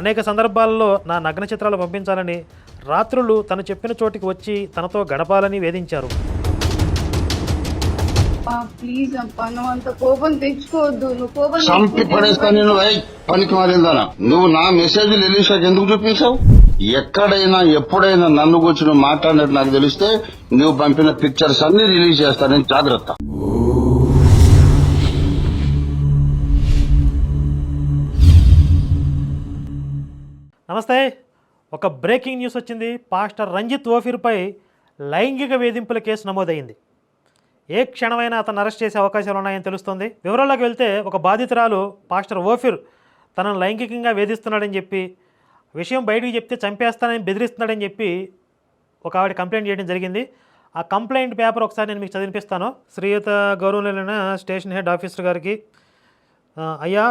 అనేక సందర్భాల్లో నా నగ్న చిత్రాలు పంపించాలని రాత్రులు తను చెప్పిన చోటికి వచ్చి తనతో గడపాలని వేధించారు. అప్పా ప్లీజ్ అప్పా నువ్వు అంత కోపం తెచ్చుకోవద్దు. నువ్వు కోపం చంపి తెచ్చుకుంటే పడేస్తా నేను ఏయ్, పనికి మారిందానా? నువ్వు నా మెసేజ్ ఎలీషాకి ఎందుకు చూపించావు? ఎక్కడైనా ఎప్పుడైనా నన్ను గురించి నువ్వు మాట్లాడినట్టు నాకు తెలిస్తే నువ్వు పంపిన పిక్చర్స్ అన్ని రిలీజ్ చేస్తానని జాగ్రత్త. నమస్తే. ఒక బ్రేకింగ్ న్యూస్ వచ్చింది. పాస్టర్ రంజిత్ ఓఫీర్పై లైంగిక వేధింపుల కేసు నమోదైంది. ఏ క్షణమైనా అతను అరెస్ట్ చేసే అవకాశాలు ఉన్నాయని తెలుస్తోంది. వివరాల్లోకి వెళ్తే ఒక బాధితురాలు పాస్టర్ ఓఫీర్ తనను లైంగికంగా వేధిస్తున్నాడని చెప్పి విషయం బయటికి చెప్తే చంపేస్తానని బెదిరిస్తున్నాడని చెప్పి ఒక ఆవిడ కంప్లైంట్ చేయడం జరిగింది. ఆ కంప్లైంట్ పేపర్ ఒకసారి నేను మీకు చదివిపిస్తాను. శ్రీయుత గౌరవనీయులైన స్టేషన్ హెడ్ ఆఫీసర్ గారికి. అయ్యా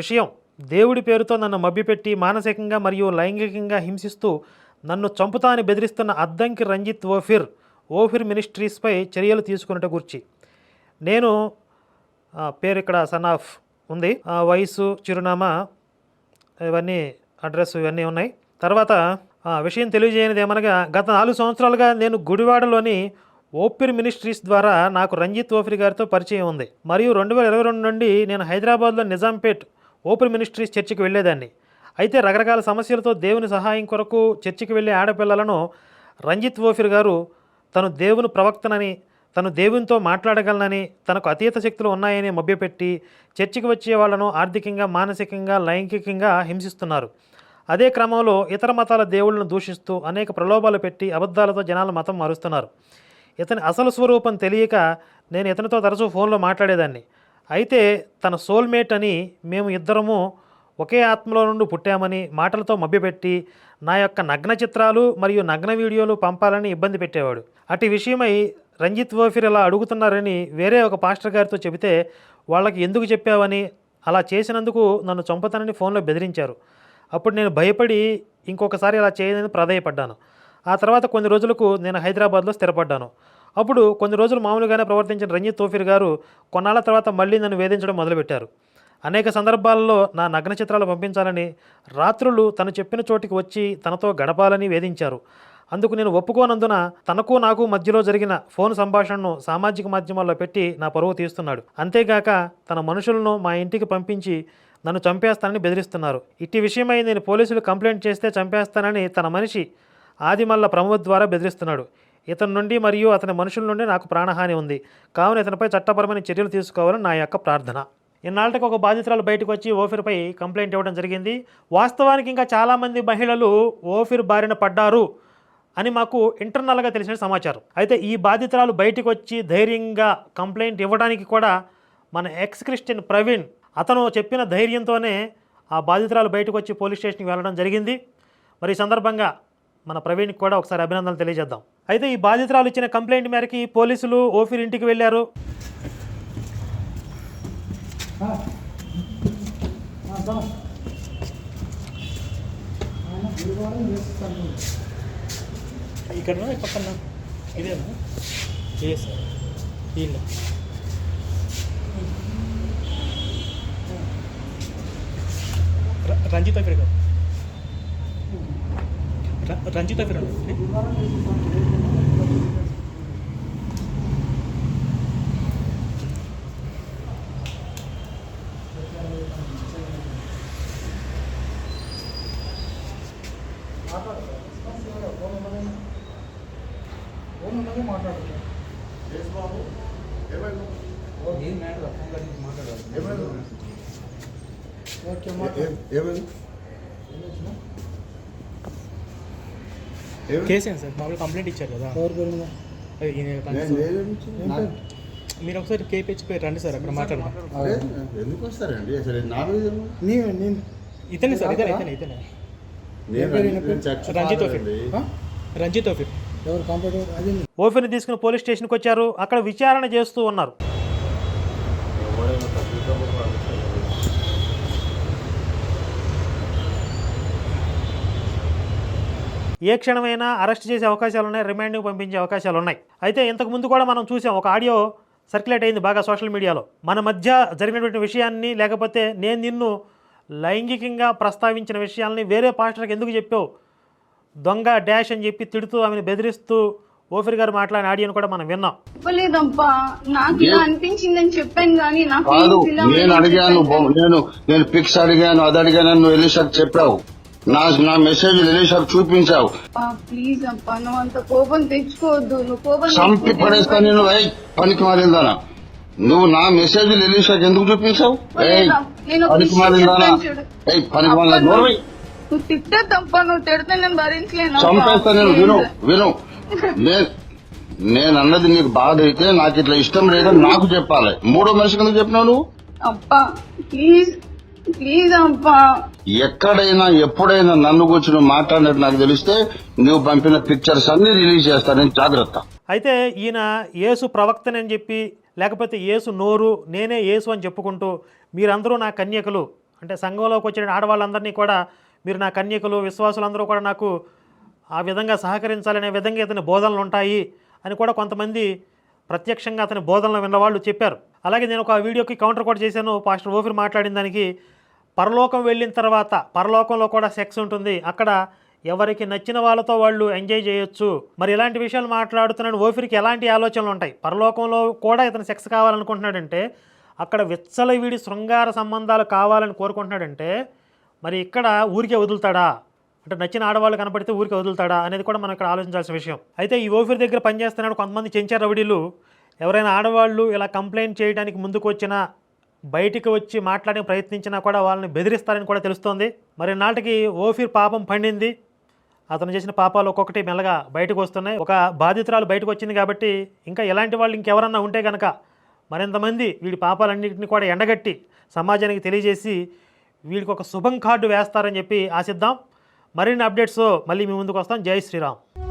విషయం దేవుడి పేరుతో నన్ను మభ్యపెట్టి మానసికంగా మరియు లైంగికంగా హింసిస్తూ నన్ను చంపుతా అని బెదిరిస్తున్న అద్దంకి రంజిత్ ఓఫిర్ ఓఫిర్ మినిస్ట్రీస్పై చర్యలు తీసుకున్నట గురించి. నేను పేరు ఇక్కడ సన్ ఆఫ్ ఉంది. వయసు చిరునామా ఇవన్నీ అడ్రస్ ఇవన్నీ ఉన్నాయి. తర్వాత ఆ, విషయం తెలియజేయనిది ఏమనగా గత నాలుగు సంవత్సరాలుగా నేను గుడివాడలోని ఓపిర్ మినిస్ట్రీస్ ద్వారా నాకు రంజిత్ ఓఫిర్ గారితో పరిచయం ఉంది. మరియు రెండు వేల ఇరవై రెండు నుండి నేను హైదరాబాద్లో నిజాంపేట్ ఓపెన్ మినిస్ట్రీస్ చర్చికి వెళ్ళేదాన్ని. అయితే రకరకాల సమస్యలతో దేవుని సహాయం కొరకు చర్చికి వెళ్ళే ఆడపిల్లలను రంజిత్ ఓఫిర్ గారు తను దేవుని ప్రవక్తనని తను దేవునితో మాట్లాడగలనని తనకు అతీత శక్తులు ఉన్నాయని మభ్యపెట్టి చర్చికి వచ్చే వాళ్ళను ఆర్థికంగా మానసికంగా లైంగికంగా హింసిస్తున్నారు. అదే క్రమంలో ఇతర మతాల దేవుళ్ళను దూషిస్తూ అనేక ప్రలోభాలు పెట్టి అబద్ధాలతో జనాల మతం మారుస్తున్నారు. ఇతని అసలు స్వరూపం తెలియక నేను ఇతనితో తరచూ ఫోన్లో మాట్లాడేదాన్ని. అయితే తన సోల్మేట్ అని మేము ఇద్దరము ఒకే ఆత్మలో నుండి పుట్టామని మాటలతో మభ్యపెట్టి నా యొక్క నగ్న చిత్రాలు మరియు నగ్న వీడియోలు పంపాలని ఇబ్బంది పెట్టేవాడు. అటు విషయమై రంజిత్ ఓఫిర్ ఇలా అడుగుతున్నారని వేరే ఒక పాస్టర్ గారితో చెబితే వాళ్ళకి ఎందుకు చెప్పావని అలా చేసినందుకు నన్ను చంపుతానని ఫోన్లో బెదిరించారు. అప్పుడు నేను భయపడి ఇంకొకసారి అలా చేయదని ప్రాధాయపడ్డాను. ఆ తర్వాత కొన్ని రోజులకు నేను హైదరాబాద్లో స్థిరపడ్డాను. అప్పుడు కొన్ని రోజులు మామూలుగానే ప్రవర్తించిన రంజిత్ తోఫీర్ గారు కొన్నాళ్ళ తర్వాత మళ్ళీ నన్ను వేధించడం మొదలుపెట్టారు. అనేక సందర్భాల్లో నా నగ్న చిత్రాలు పంపించాలని రాత్రులు తను చెప్పిన చోటికి వచ్చి తనతో గడపాలని వేధించారు. అందుకు నేను ఒప్పుకోనందున తనకు నాకు మధ్యలో జరిగిన ఫోన్ సంభాషణను సామాజిక మాధ్యమాల్లో పెట్టి నా పరువు తీస్తున్నాడు. అంతేగాక తన మనుషులను మా ఇంటికి పంపించి నన్ను చంపేస్తానని బెదిరిస్తున్నారు. ఇట్టి విషయమై నేను పోలీసులు కంప్లైంట్ చేస్తే చంపేస్తానని తన మనిషి ఆదిమల్ల ప్రమోద్ ద్వారా బెదిరిస్తున్నాడు. ఇతని నుండి మరియు అతని మనుషుల నుండి నాకు ప్రాణహాని ఉంది. కావున ఇతనిపై చట్టపరమైన చర్యలు తీసుకోవాలని నా యొక్క ప్రార్థన. ఇన్నాళ్ళకి ఒక బాధితురాలు బయటకు వచ్చి ఓఫిర్పై కంప్లైంట్ ఇవ్వడం జరిగింది. వాస్తవానికి ఇంకా చాలామంది మహిళలు ఓఫిర్ బారిన పడ్డారు అని మాకు ఇంటర్నల్గా తెలిసిన సమాచారం. అయితే ఈ బాధితురాలు బయటకు వచ్చి ధైర్యంగా కంప్లైంట్ ఇవ్వడానికి కూడా మన ఎక్స్ క్రిస్టియన్ ప్రవీణ్ అతను చెప్పిన ధైర్యంతోనే ఆ బాధితురాలు బయటకు వచ్చి పోలీస్ స్టేషన్కి వెళ్ళడం జరిగింది. మరి ఈ సందర్భంగా మన ప్రవీణ్కి కూడా ఒకసారి అభినందనలు తెలియజేద్దాం. అయితే ఈ బాధితురాలు ఇచ్చిన కంప్లైంట్ మేరకి పోలీసులు ఓఫీర్ ఇంటికి వెళ్ళారు. ఇక్కడ పక్కన ఇదేనా? ఏ సార్. రంజిత్ అఫీర్ గారు ర- రంజిత్ అఫీర్ అండి ఏంటి సార్ మామూలు కంప్లైంట్ ఇచ్చారు కదా. మీరు ఒకసారి కేపీహెచ్పై రండి సార్ అక్కడ మాట్లాడదాం. ఎందుకు వస్తారండి? అసలు నా మీద ఏమో? ఇతనే సార్ ఇతనే ఇతనే ఇతనే. నేను నేను రంజిత్ ఓఫీర్. రంజిత్ ఓఫీర్ ఓఫీర్ని తీసుకుని పోలీస్ స్టేషన్కి వచ్చారు. అక్కడ విచారణ చేస్తూ ఉన్నారు. ఏ క్షణమైనా అరెస్ట్ చేసే అవకాశాలు ఉన్నాయి రిమాండ్కి పంపించే అవకాశాలు ఉన్నాయి అయితే ఇంతకు ముందు కూడా మనం చూసాం ఒక ఆడియో సర్క్యులేట్ అయింది బాగా సోషల్ మీడియాలో. మన మధ్య జరిగినటువంటి విషయాన్ని లేకపోతే నేను నిన్ను లైంగికంగా ప్రస్తావించిన విషయాల్ని వేరే పాస్టర్కి ఎందుకు చెప్పావు? దొంగ డాష్ అని చెప్పి తిడుతూ ఆమెను బెదిరిస్తూ ఓఫిర్ గారు మాట్లాడిన ఆడియోని కూడా మనం విన్నాం. చెప్పలేదప్పా నాకు ఇలా అనిపించిందని చెప్పాను కానీ నాకు నేను అడిగాను నేను నేను పిక్స్ అడిగాను అది అడిగాను నువ్వు చెప్పావు? నా నా మెసేజ్ ఎలీషాకు చూపించావు ప్లీజ్ అప్పా నువ్వు అంత కోపం తెచ్చుకోవద్దు. నువ్వు కోపం చంపి పడేస్తా నేను పనికి మారిందానా నువ్వు నా మెసేజ్ ఎలీషాకు ఎందుకు చూపించావు? పనికి మారిందానా పనికి మారిన దూరమై నువ్వు నువ్వు తిడితే నేను భరించలేను. చంపేస్తా నేను విను. విను. నేను నేను అన్నది నీకు బాధ అయితే నాకు ఇట్లా ఇష్టం లేదని నాకు చెప్పాలి. మూడో మనిషికి ఎందుకు చెప్పినావు నువ్వు? అప్పా ప్లీజ్. ప్లీజ్ ఎక్కడైనా ఎప్పుడైనా నన్ను గురించి నువ్వు మాట్లాడినట్టు నాకు తెలిస్తే నువ్వు పంపిన పిక్చర్స్ అన్ని రిలీజ్ చేస్తానని జాగ్రత్త. అయితే ఈయన యేసు ప్రవక్తనని చెప్పి లేకపోతే యేసు నోరు నేనే యేసు అని చెప్పుకుంటూ మీరందరూ నా కన్యకలు. అంటే సంఘంలోకి వచ్చిన ఆడవాళ్ళందరినీ కూడా మీరు నా కన్యకలు విశ్వాసులందరూ కూడా నాకు ఆ విధంగా సహకరించాలనే విధంగా ఇతని బోధనలు ఉంటాయి అని కూడా కొంతమంది ప్రత్యక్షంగా అతని బోధనలు విన్నవాళ్ళు చెప్పారు. అలాగే నేను ఒక వీడియోకి కౌంటర్ కూడా చేశాను. పాస్టర్ ఓఫిర్ మాట్లాడిన దానికి పరలోకం వెళ్ళిన తర్వాత పరలోకంలో కూడా సెక్స్ ఉంటుంది. అక్కడ ఎవరికి నచ్చిన వాళ్ళతో వాళ్ళు ఎంజాయ్ చేయొచ్చు. మరి ఇలాంటి విషయాలు మాట్లాడుతున్నాడు ఓఫిర్కి ఎలాంటి ఆలోచనలు ఉంటాయి? పరలోకంలో కూడా ఇతను సెక్స్ కావాలనుకుంటున్నాడంటే అక్కడ విచ్చలవిడి శృంగార సంబంధాలు కావాలని కోరుకుంటున్నాడంటే మరి ఇక్కడ ఊరికే వదులుతాడా? అంటే నచ్చిన ఆడవాళ్ళు కనపడితే ఊరికే వదులుతాడా? అనేది కూడా మనం ఇక్కడ ఆలోచించాల్సిన విషయం. అయితే ఈ ఓఫిర్ దగ్గర పనిచేస్తున్నాడు కొంతమంది చెంచారు రవిడీలు ఎవరైనా ఆడవాళ్ళు ఇలా కంప్లైంట్ చేయడానికి ముందుకు వచ్చినా బయటికి వచ్చి మాట్లాడే ప్రయత్నించినా కూడా వాళ్ళని బెదిరిస్తారని కూడా తెలుస్తోంది. మరి నాటికి ఓఫిర్ పాపం పండింది. అతను చేసిన పాపాలు ఒక్కొక్కటి మెల్లగా బయటకు వస్తున్నాయి. ఒక బాధితురాలు బయటకు వచ్చింది కాబట్టి ఇంకా ఎలాంటి వాళ్ళు ఇంకెవరన్నా ఉంటే కనుక మరింతమంది వీడి పాపాలన్నింటినీ కూడా ఎండగట్టి సమాజానికి తెలియజేసి వీడికి ఒక శుభం కార్డు వేస్తారని చెప్పి ఆశిద్దాం. మరిన్ని అప్డేట్స్ మళ్ళీ మీ ముందుకు వస్తాం. జై శ్రీరామ్.